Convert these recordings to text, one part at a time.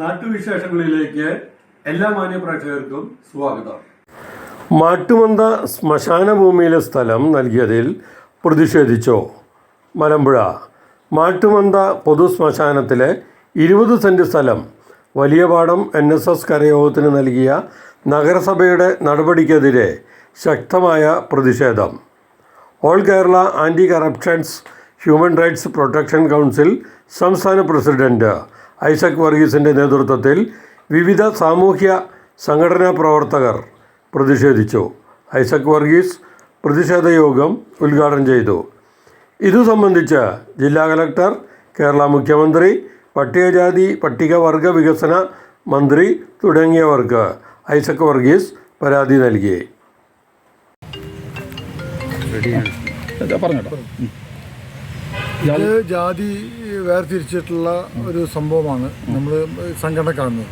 നാട്ടുവിശേഷങ്ങളിലേക്ക് എല്ലാ മാന്യ പ്രേക്ഷകർക്കും സ്വാഗതം. മാട്ടുമന്ത ശ്മശാന ഭൂമിയിലെ സ്ഥലം നൽകിയതിൽ പ്രതിഷേധിച്ചോ. മലമ്പുഴ മാട്ടുമന്ത പൊതു ശ്മശാനത്തിലെ ഇരുപത് സെന്റ് സ്ഥലം വലിയ പാടം എൻ എസ് എസ് കരയോഗത്തിന് നൽകിയ നഗരസഭയുടെ നടപടിക്കെതിരെ ശക്തമായ പ്രതിഷേധം. All Kerala anti corruptions human rights protection council സംസ്ഥാന പ്രസിഡന്റ് ഐസക് വർഗീസിന്റെ നേതൃത്വത്തിൽ വിവിധ സാമൂഹ്യ സംഘടനാ പ്രവർത്തകർ പ്രതിഷേധിച്ചു. ഐസക് വർഗീസ് പ്രതിഷേധ യോഗം ഉദ്ഘാടനം ചെയ്തു. ഇതു സംബന്ധിച്ച് ജില്ലാ കലക്ടർ കേരള മുഖ്യമന്ത്രി പട്ടികജാതി പട്ടികവർഗ വികസന മന്ത്രി തുടങ്ങിയവർക്ക് ഐസക് വർഗീസ് പരാതി നൽകി. പറഞ്ഞോട്ടോ ജാതി വേർതിരിച്ചിട്ടുള്ള ഒരു സംഭവമാണ് നമ്മൾ സംഘടന കാണുന്നത്.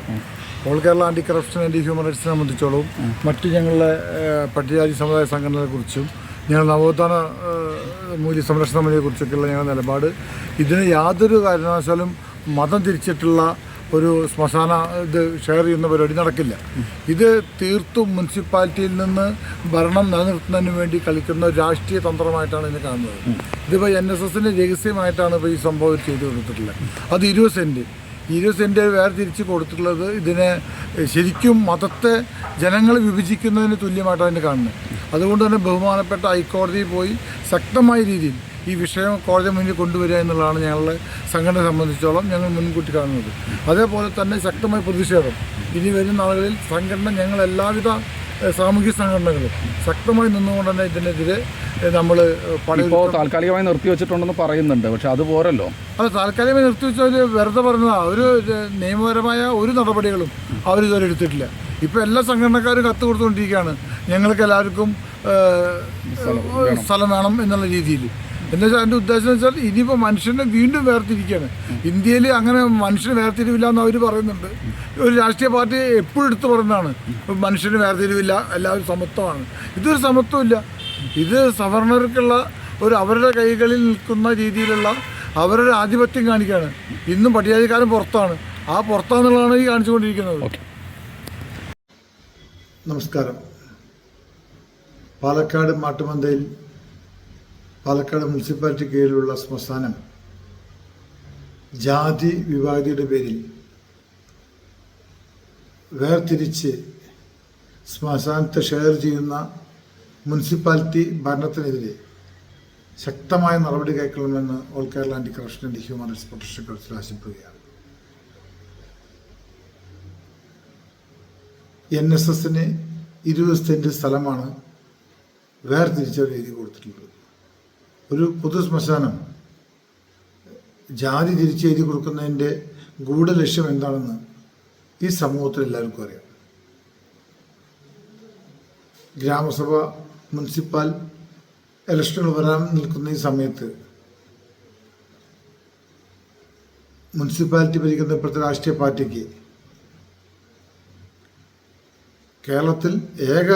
All Kerala anti corruption anti human റൈറ്റ്സിനെ സംബന്ധിച്ചോളവും മറ്റ് ഞങ്ങളുടെ പട്ടികജാതി സമുദായ സംഘടനകളെ കുറിച്ചും ഞങ്ങൾ നവോത്ഥാന മൂല്യ സംരക്ഷണ സമിതിയെ കുറിച്ചൊക്കെയുള്ള ഞങ്ങളുടെ നിലപാട്. ഇതിന് യാതൊരു കാരണവശാലും മതം തിരിച്ചിട്ടുള്ള ഒരു ശ്മശാന ഇത് ഷെയർ ചെയ്യുന്ന പരിപാടി നടക്കില്ല. ഇത് തീർത്തും മുനിസിപ്പാലിറ്റിയിൽ നിന്ന് ഭരണം നിലനിർത്തുന്നതിന് വേണ്ടി കളിക്കുന്ന ഒരു രാഷ്ട്രീയ തന്ത്രമായിട്ടാണ് ഇതിനെ കാണുന്നത്. ഇതിപ്പോൾ എൻ എസ് എസിന്റെ രഹസ്യമായിട്ടാണ് ഇപ്പോൾ ഈ സംഭവം ചെയ്തു കൊടുത്തിട്ടുള്ളത്. അത് ഇരുപത് സെന്റ് ഇരുപത് സെന്റ് വേർതിരിച്ച് കൊടുത്തിട്ടുള്ളത് ഇതിനെ ശരിക്കും മതത്തെ ജനങ്ങൾ വിഭജിക്കുന്നതിന് തുല്യമായിട്ടാണ് അതിനെ കാണുന്നത്. അതുകൊണ്ട് തന്നെ ബഹുമാനപ്പെട്ട ഹൈക്കോടതിയിൽ പോയി ശക്തമായ രീതിയിൽ ഈ വിഷയം കോടതി മുന്നിൽ കൊണ്ടുവരിക എന്നുള്ളതാണ് ഞങ്ങളുടെ സംഘടന സംബന്ധിച്ചോളം ഞങ്ങൾ മുൻകൂട്ടി കാണുന്നത്. അതേപോലെ തന്നെ ശക്തമായ പ്രതിഷേധം. ഇനി വരുന്ന നാളുകളിൽ സംഘടന ഞങ്ങൾ എല്ലാവിധ സാമൂഹ്യ സംഘടനകളും ശക്തമായി നിന്നുകൊണ്ട് തന്നെ ഇതിനെതിരെ നമ്മൾ ഇപ്പോൾ താൽക്കാലികമായി നിർത്തിവെച്ചിട്ടുണ്ടെന്ന് പറയുന്നുണ്ട്. പക്ഷെ അത് പോരല്ലോ. അത് താൽക്കാലികമായി നിർത്തിവെച്ചവർ വെറുതെ പറഞ്ഞതാ. ഒരു നിയമപരമായ ഒരു നടപടികളും അവർ ഇതുവരെ എടുത്തിട്ടില്ല. ഇപ്പോൾ എല്ലാ സംഘടനക്കാരും കത്ത് കൊടുത്തുകൊണ്ടിരിക്കുകയാണ്. ഞങ്ങൾക്ക് എല്ലാവർക്കും സ്ഥലം വേണം എന്നുള്ള രീതിയിൽ. എന്താ വെച്ചാൽ എന്റെ ഉദ്ദേശം എന്ന് വെച്ചാൽ ഇനിയിപ്പോൾ മനുഷ്യനെ വീണ്ടും വേർതിരിക്കുകയാണ്. ഇന്ത്യയിൽ അങ്ങനെ മനുഷ്യന് വേർതിരിവില്ല എന്ന് അവർ പറയുന്നുണ്ട്. ഒരു രാഷ്ട്രീയ പാർട്ടി എപ്പോഴും എടുത്തു പറയുന്നതാണ്. മനുഷ്യന് വേർതിരിവില്ല എല്ലാവരും സമത്വമാണ്. ഇതൊരു സമത്വമില്ല. ഇത് സവർണർക്കുള്ള ഒരു അവരുടെ കൈകളിൽ നിൽക്കുന്ന രീതിയിലുള്ള അവരുടെ ആധിപത്യം കാണിക്കുകയാണ്. ഇന്നും പട്ടികജാതിക്കാരൻ പുറത്താണ്. ആ പുറത്താന്നുള്ളതാണ് ഈ കാണിച്ചുകൊണ്ടിരിക്കുന്നത്. നമസ്കാരം. പാലക്കാട് മാട്ടുമന്തയിൽ പാലക്കാട് മുനിസിപ്പാലിറ്റി കീഴിലുള്ള ശ്മശാനം ജാതി വിവാദിയുടെ പേരിൽ വേർതിരിച്ച് ശ്മശാനത്തെ ഷെയർ ചെയ്യുന്ന മുനിസിപ്പാലിറ്റി ഭരണത്തിനെതിരെ ശക്തമായ നടപടി കൈക്കൊള്ളണമെന്ന് all Kerala anti corruption and human rights protection council ആശംസിക്കുകയാണ് എൻ എസ് എസിന് ഇരുപത് സെന്റ് സ്ഥലമാണ് വേർതിരിച്ചവർ എഴുതി കൊടുത്തിട്ടുള്ളത്. ഒരു പൊതു ശ്മശാനം ജാതി തിരിച്ചെഴുതി കൊടുക്കുന്നതിന്റെ ഗൂഢലക്ഷ്യം എന്താണെന്ന് ഈ സമൂഹത്തിൽ എല്ലാവർക്കും അറിയാം. ഗ്രാമസഭ മുനിസിപ്പൽ ഇലക്ഷനുകൾ വരാൻ നിൽക്കുന്ന ഈ സമയത്ത് മുനിസിപ്പാലിറ്റി ഭരിക്കുന്ന ഇപ്പോഴത്തെ രാഷ്ട്രീയ പാർട്ടിക്ക് കേരളത്തിൽ ഏക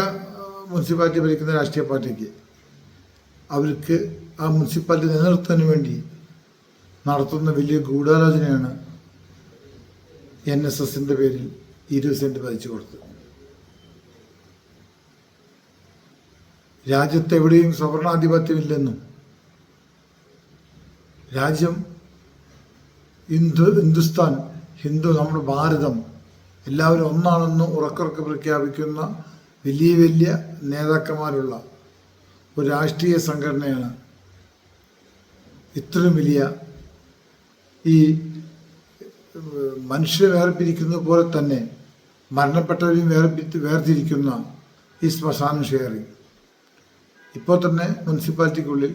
മുനിസിപ്പാലിറ്റി ഭരിക്കുന്ന രാഷ്ട്രീയ പാർട്ടിക്ക് അവർക്ക് ആ മുനിസിപ്പാലിറ്റി നിലനിർത്താൻ വേണ്ടി നടത്തുന്ന വലിയ ഗൂഢാലോചനയാണ് എൻ എസ് എസിന്റെ പേരിൽ ഇരുപത് സെന്റ് പതിച്ചു കൊടുത്തത് രാജ്യത്തെവിടെയും സവർണാധിപത്യമില്ലെന്നും രാജ്യം ഹിന്ദു ഹിന്ദുസ്ഥാൻ ഹിന്ദു നമ്മുടെ ഭാരതം എല്ലാവരും ഒന്നാണെന്ന് ഉറക്കുറക്ക് പ്രഖ്യാപിക്കുന്ന വലിയ വലിയ നേതാക്കന്മാരുള്ള ഒരു രാഷ്ട്രീയ സംഘടനയാണ്. ഇത്രയും വലിയ ഈ മനുഷ്യരെ വേർപിരിക്കുന്നത് പോലെ തന്നെ മരണപ്പെട്ടവരെയും വേർപിരി വേർതിരിക്കുന്ന ഈ ശ്മശാനം ഷെയറിങ് ഇപ്പോൾ തന്നെ മുനിസിപ്പാലിറ്റിക്കുള്ളിൽ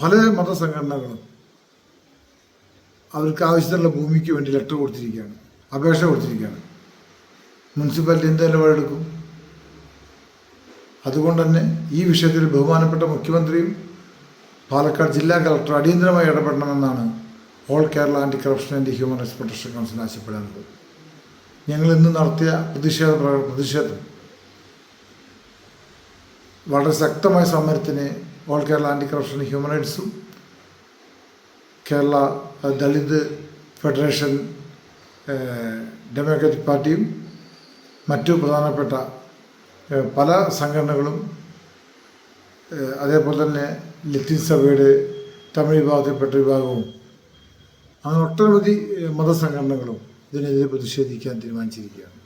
പല മതസംഘടനകളും അവർക്ക് ആവശ്യത്തിനുള്ള ഭൂമിക്ക് വേണ്ടി ലെറ്റർ കൊടുത്തിരിക്കുകയാണ് അപേക്ഷ കൊടുത്തിരിക്കുകയാണ്. മുനിസിപ്പാലിറ്റി എന്ത് നിലപാടെടുക്കും? അതുകൊണ്ട് തന്നെ ഈ വിഷയത്തിൽ ബഹുമാനപ്പെട്ട മുഖ്യമന്ത്രിയും പാലക്കാട് ജില്ലാ കളക്ടർ അടിയന്തരമായി ഇടപെടണമെന്നാണ് all Kerala anti corruption and human rights protection council ആവശ്യപ്പെടാനുള്ളത്. ഞങ്ങൾ ഇന്ന് നടത്തിയ പ്രതിഷേധ പ്ര- പ്രതിഷേധം വളരെ ശക്തമായ സമരത്തിന് all Kerala anti corruption human റൈറ്റ്സും Kerala Dalit federation democratic പാർട്ടിയും മറ്റു പ്രധാനപ്പെട്ട പല സംഘടനകളും അതേപോലെ തന്നെ ലത്തീൻ സഭയുടെ തമിഴ് വിഭാഗത്തിൽപ്പെട്ട വിഭാഗവും അങ്ങനെ ഒട്ടനവധി മതസംഘടനകളും ഇതിനെതിരെ പ്രതിഷേധിക്കാൻ തീരുമാനിച്ചിരിക്കുകയാണ്.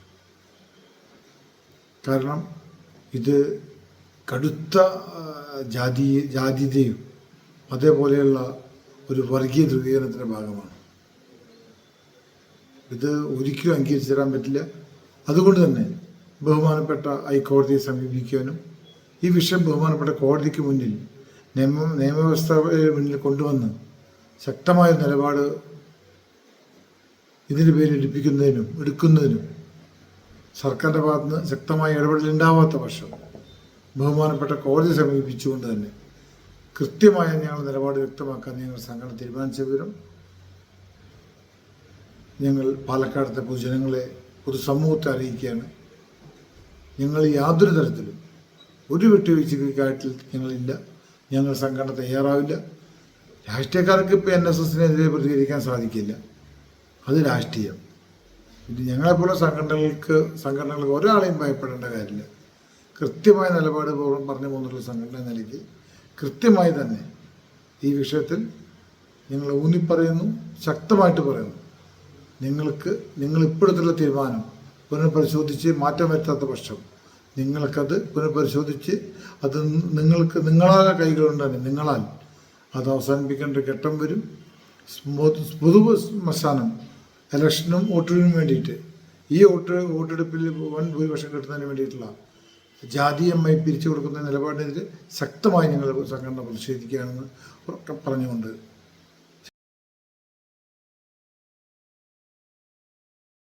കാരണം ഇത് കടുത്ത ജാതി ജാതീയതയും അതേപോലെയുള്ള ഒരു വർഗീയ ധ്രുവീകരണത്തിന്റെ ഭാഗമാണ്. ഇത് ഒരിക്കലും അംഗീകരിച്ചു തരാൻ പറ്റില്ല. അതുകൊണ്ട് തന്നെ ബഹുമാനപ്പെട്ട ഹൈക്കോടതിയെ സമീപിക്കാനും ഈ വിഷയം ബഹുമാനപ്പെട്ട കോടതിക്ക് മുന്നിൽ നിയമ നിയമവ്യവസ്ഥയുടെ മുന്നിൽ കൊണ്ടുവന്ന് ശക്തമായ നിലപാട് ഇതിന്റെ പേരിൽ എടുപ്പിക്കുന്നതിനും എടുക്കുന്നതിനും സർക്കാരിന്റെ ഭാഗത്ത് നിന്ന് ശക്തമായ ഇടപെടൽ ഉണ്ടാവാത്ത പക്ഷം ബഹുമാനപ്പെട്ട കോടതി സമീപിച്ചുകൊണ്ട് തന്നെ കൃത്യമായ ഞങ്ങൾ നിലപാട് വ്യക്തമാക്കാൻ ഞങ്ങൾ സംഘടന തീരുമാനിച്ച വിവരം ഞങ്ങൾ പാലക്കാടത്തെ പൊതുജനങ്ങളെ പൊതുസമൂഹത്തെ അറിയിക്കുകയാണ്. ഞങ്ങൾ യാതൊരു തരത്തിലും ഒരു വിട്ടുവീഴ്ചയ്ക്കായിട്ട് ഞങ്ങളില്ല. ഞങ്ങൾ സംഘടന തയ്യാറാവില്ല. രാഷ്ട്രീയക്കാർക്ക് ഇപ്പോൾ എൻ എസ് എസിനെതിരെ പ്രതികരിക്കാൻ സാധിക്കില്ല. അത് രാഷ്ട്രീയം. പിന്നെ ഞങ്ങളെപ്പോലെ സംഘടനകൾക്ക് സംഘടനകൾക്ക് ഒരാളെയും ഭയപ്പെടേണ്ട കാര്യമില്ല. കൃത്യമായ നിലപാട് പറഞ്ഞു പോകുന്നുള്ള സംഘടന നിലയ്ക്ക് കൃത്യമായി തന്നെ ഈ വിഷയത്തിൽ ഞങ്ങൾ ഊന്നിപ്പറയുന്നു ശക്തമായിട്ട് പറയുന്നു. നിങ്ങൾക്ക് നിങ്ങൾ ഇപ്പോഴത്തുള്ള തീരുമാനം പുനഃപരിശോധിച്ച് മാറ്റം വരുത്താത്ത പക്ഷം നിങ്ങൾക്കത് പുനഃപരിശോധിച്ച് അത് നിങ്ങൾക്ക് നിങ്ങളാൽ കൈകളുണ്ടാണ് നിങ്ങളാൽ അത് അവസാനിപ്പിക്കേണ്ട ഘട്ടം വരും. പൊതു ശ്മശാനം ഇലക്ഷനും വോട്ടിനും വേണ്ടിയിട്ട്. ഈ വോട്ട് വോട്ടെടുപ്പിൽ വൻ ഭൂരിപക്ഷം കിട്ടുന്നതിന് വേണ്ടിയിട്ടുള്ള ജാതീയമായി പിരിച്ചു കൊടുക്കുന്ന നിലപാടിനെതിരെ ശക്തമായി ഞങ്ങൾ സംഘടന പ്രതിഷേധിക്കുകയാണെന്ന് പറഞ്ഞുകൊണ്ട്